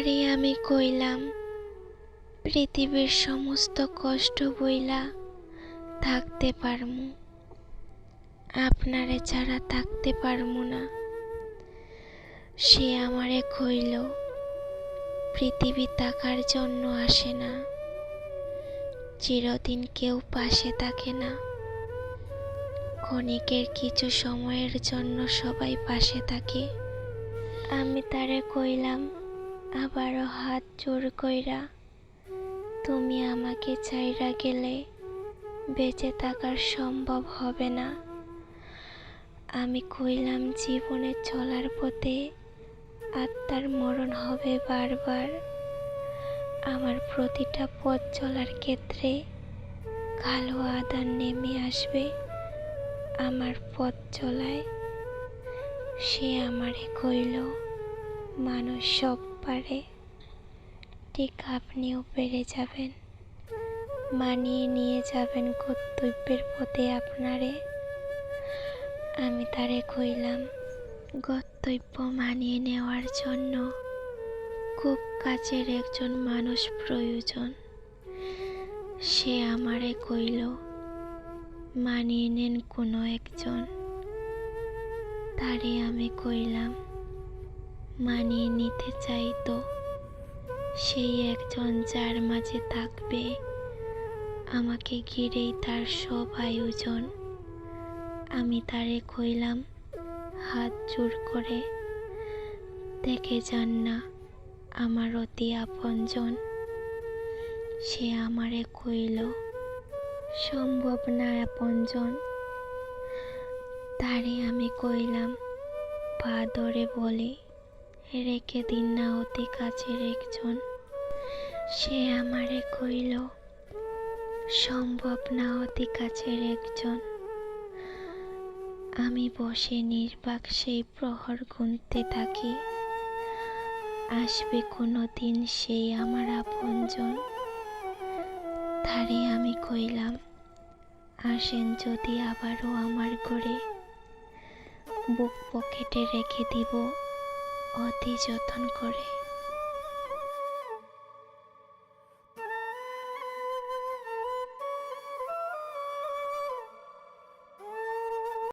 তারে আমি কইলাম, পৃথিবীর সমস্ত কষ্ট বইলা থাকতে পারমু। আপনারে ছাড়া থাকতে পারমু না। সে আমারে কইল, পৃথিবী তাকার জন্য আসে না। চিরদিন কেউ পাশে থাকে না। ক্ষণিকের কিছু সময়ের জন্য সবাই পাশে থাকে। আমি তারে কইলাম আবারও হাত জোর কইরা তুমি আমাকে চাইরা গেলে বেঁচে থাকার সম্ভব হবে না। আমি কইলাম, জীবনে চলার পথে আত্মার মরণ হবে বারবার। আমার প্রতিটা পথ চলার ক্ষেত্রে কালো আদান নেমে আসবে। আমার পথ চলায় সে আমারে কইল। মানুষ সব পারে। ঠিক আপনিও পেরে যাবেন। মানিয়ে নিয়ে যাবেন কর্তব্যের পথে আপনারে। আমি তারে কইলাম, কর্তব্য মানিয়ে নেওয়ার জন্য খুব কাছের একজন মানুষ প্রয়োজন। সে আমারে কইল, মানিয়ে নেন কোনো একজন। তারে আমি কইলাম মানিয়ে নিতে চাই তো। সেই একজন যার মাঝে থাকবে, আমাকে ঘিরেই তার সব আয়োজন। আমি তারে কইলাম, হাত জোর করে, দেখে যান না আমার অতি আপনজন। সে আমারে কইল, সম্ভব না আপনজন। তারে আমি কইলাম পা ধরে বলি রেখে দিন না অতি কাছের একজন। সে আমারে কইল, সম্ভব না অতি কাছের একজন। আমি বসে নির্বাক সেই প্রহর গুনতে থাকি। আসবে কোনো দিন সেই আমার আপনজন। তারে আমি কইলাম, আসেন যদি আবারও আমার ঘরে বুক পকেটে রেখে দিব। অতি যত্ন করে।